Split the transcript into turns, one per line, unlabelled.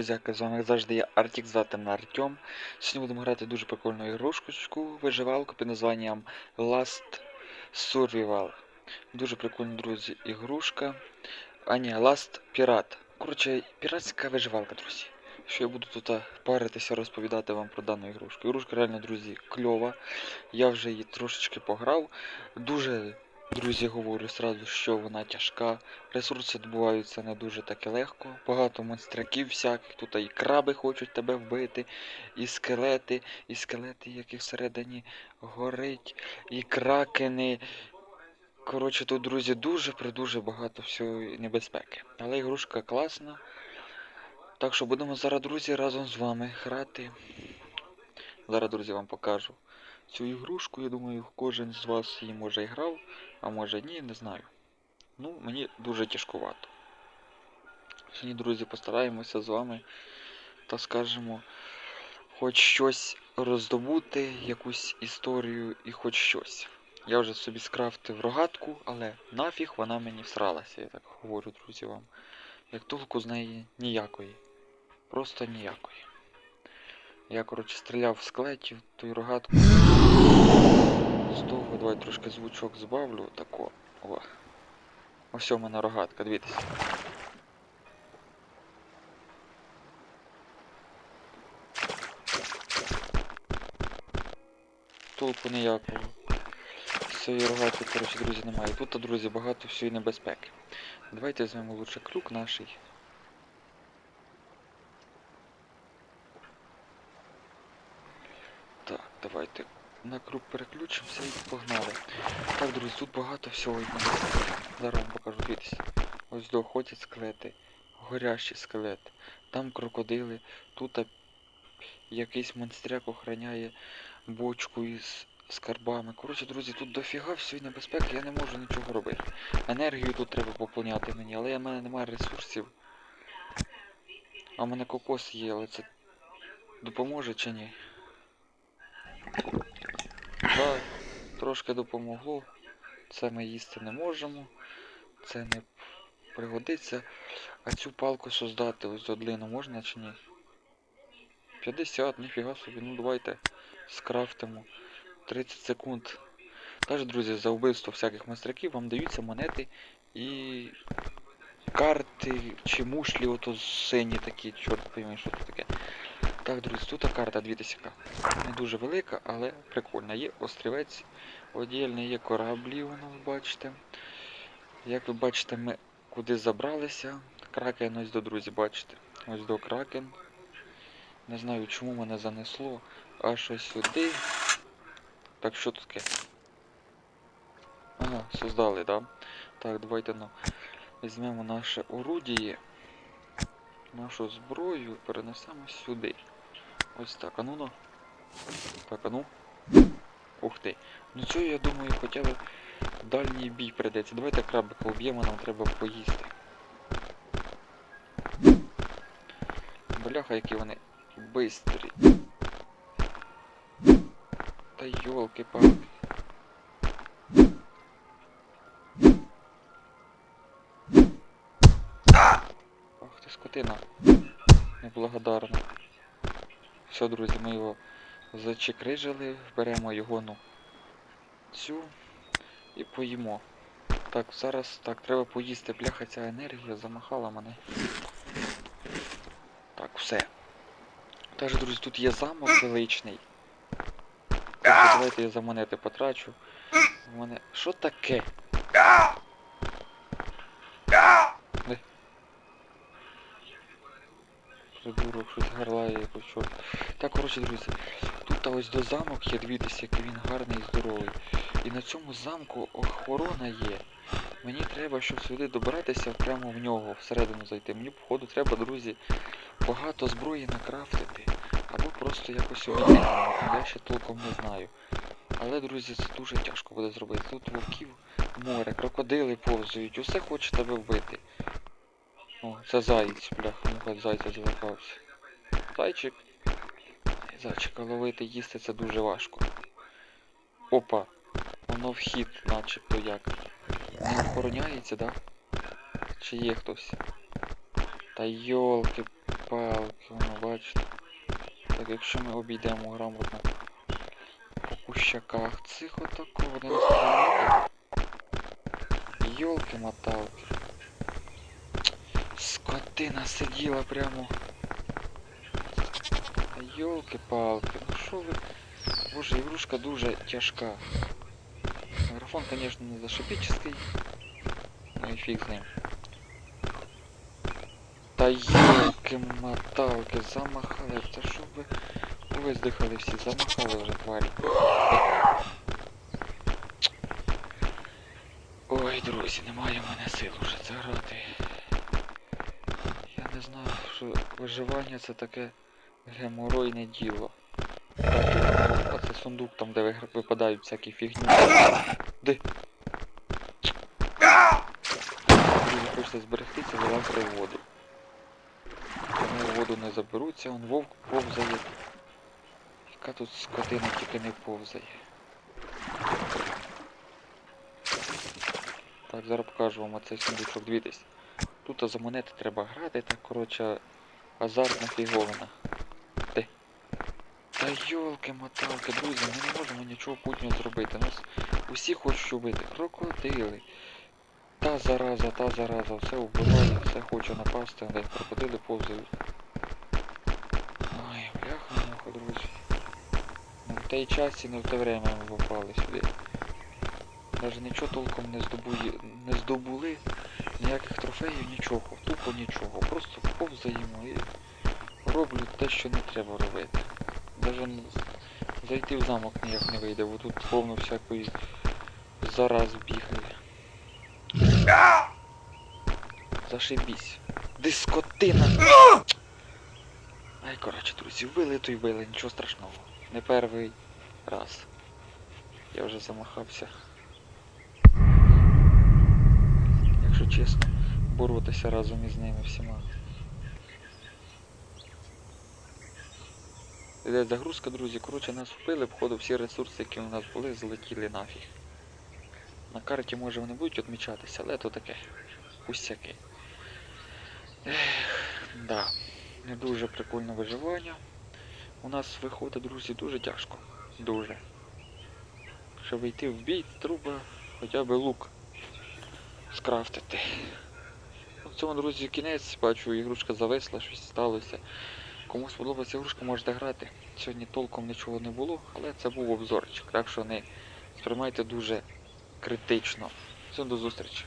Друзяки, з вами завжди я Артік, звати мене Артем. Сьогодні будемо грати дуже прикольну ігрушку, виживалку під названням Last Survival. Дуже прикольна, друзі, ігрушка. А ні, Last Pirate. Коротше, піратська виживалка, друзі. Що я буду тут паритися, розповідати вам про дану ігрушку. Ігрушка реально, друзі, кльова. Я вже її трошечки пограв. Дуже, друзі, говорю сразу, що вона тяжка. Ресурси добуваються не дуже таки легко. Багато монстряків всяких. Тут і краби хочуть тебе вбити, і скелети, і скелети, які всередині горить, і кракени. Коротше, тут, друзі, дуже придуже багато всього небезпеки. Але ігрушка класна. Так що будемо зараз, друзі, разом з вами грати. Зараз, друзі, вам покажу цю ігрушку. Я думаю, кожен з вас її може грав, а може ні, не знаю. Ну, мені дуже тяжкувато. Сьогодні, друзі, постараємося з вами та скажемо, хоч щось роздобути, якусь історію і хоч щось. Я вже собі скрафтив рогатку, але нафіг вона мені всралася, я так говорю, друзі, вам. Як толку з неї ніякої. Просто ніякої. Я, коротше, стріляв в скелетів, ту рогатку. З того, давай трошки звучок збавлю, тако. О. Ось у мене рогатка, дивіться. Толку ніякого. Цієї рогатки, коротше, друзі, немає. Тут, друзі, багато всієї небезпеки. Давайте візьмемо лучше крюк наш. Так, давайте на круг переключимося і погнали. Так, друзі, тут багато всього. Зараз вам покажу, дивіться. Ось доходять скелети, горящі скелети, там крокодили, тут якийсь монстряк охороняє бочку із скарбами. Коротше, друзі, тут дофіга всієї небезпеки, я не можу нічого робити. Енергію тут треба поповняти мені, але в мене немає ресурсів. А в мене кокос є, але це допоможе чи ні? Так, трошки допомогло. Це ми їсти не можемо. Це не пригодиться. А цю палку создати ось до длину можна чи ні? 50, ніфіга собі, ну давайте скрафтимо. 30 секунд. Також, друзі, за вбивство всяких майстраків вам даються монети і карти чи мушлі, ото сині такі, чорт пойми, що це таке. Так, друзі, тут карта 2000. Не дуже велика, але прикольна. Є острівець, одільний, є кораблі, воно ви бачите. Як ви бачите, ми куди забралися. Кракен ось до друзі, бачите. Ось до кракен. Не знаю, чому мене занесло. Аж ось сюди. Так, що тут таке? Ага, создали, да? Так, давайте ну, візьмемо наше орудіє. Нашу зброю перенесемо сюди. Ось так, а ну ну. Так, а ну. Ух ти. Ну цього, я думаю, хоча б дальній бій прийдеться. Давайте крабика уб'ємо, нам треба поїсти. Бляха, які вони бистрі. Та йолки-палки. Ах ти скотина. Неблагодарна. Все, друзі, ми його зачекрижили, беремо його, ну, цю і поїмо. Так, зараз так, треба поїсти. Бляха, ця енергія замахала мене. Так, все. Теж, друзі, тут є замок величний. Так, давайте я за монети потрачу. У мене. Що таке? Придурок, щось гарлає якось чорт. Так, коротше, друзі, тут ось до замок є, дивіться, який він гарний і здоровий. І на цьому замку охорона є. Мені треба, щоб сюди добратися прямо в нього, всередину зайти. Мені, походу, треба, друзі, багато зброї накрафтити. Або просто якось обійти. Я ще толком не знаю. Але, друзі, це дуже тяжко буде зробити. Тут вовків море, крокодили повзують, усе хоче тебе вбити. О, це заєць, бляха, ну зайця злякався. Зайчик. Зайчика ловити, їсти це дуже важко. Опа. Воно вхід, начебто як. Не охороняється, да? Чи є хтось? Та йолки палки воно бачите. Так, якщо ми обійдемо грамотно по кущаках цих отако, вони нас. Йолки-моталки. Скотина сиділа прямо. Та Йолки-палки, ну що ви. Боже, ігрушка дуже тяжка. Графон, конечно, не зашибический. Ну и фиг з ним. Та йолки-моталки, замахали. Та що ви виздихали всі, замахали вже тварі. Ой, друзі, немає в мене сил уже це. Я знаю, що виживання це таке геморойне діло. А це сундук там, де випадають всякі фігні. Де? Друзі, хочеться зберегтися, вилазити в воду. Вони в воду не заберуться, он вовк повзає. Яка тут скотина тільки не повзає. Так, зараз покажу вам оцей сундучок, дивіться. Тут за монети треба грати, так коротше азартна фіговина. Де? Та йолки-моталки, друзі, ми не можемо нічого путнього зробити. Нас усі хочуть убити. Крокодили. Та зараза, та зараза, все вбиває, все хоче напасти, де крокодили повзають. Ой, бляха муха, друзі. Не в той часі, не в те время ми попали сюди. Навіть нічого толком не здобує, не здобули, ніяких трофеїв, нічого, тупо нічого. Просто повзаємо і роблю те, що не треба робити. Даже зайти в замок ніяк не вийде, бо тут повно всякої зараз бігає. Зашибісь. Дискотина! Ай, коротше, друзі, вбили то й вбили, нічого страшного. Не перший раз. Я вже замахався. Якщо чесно, боротися разом із ними всіма. Іде загрузка, друзі. Коротше, нас вбили, походу всі ресурси, які у нас були, злетіли нафіг. На карті може вони будуть відмічатися, але то таке. Пустяки. Да. Не дуже прикольне виживання. У нас виходить, друзі, дуже тяжко. Дуже. Щоб йти в бій, треба хоча б лук скрафтити. Ну, В цьому, друзі, кінець. Бачу, ігрушка зависла, щось сталося. Кому сподобається ігрушка, можете грати. Сьогодні толком нічого не було, але це був обзорчик. Так що не сприймайте дуже критично. Всім до зустрічі.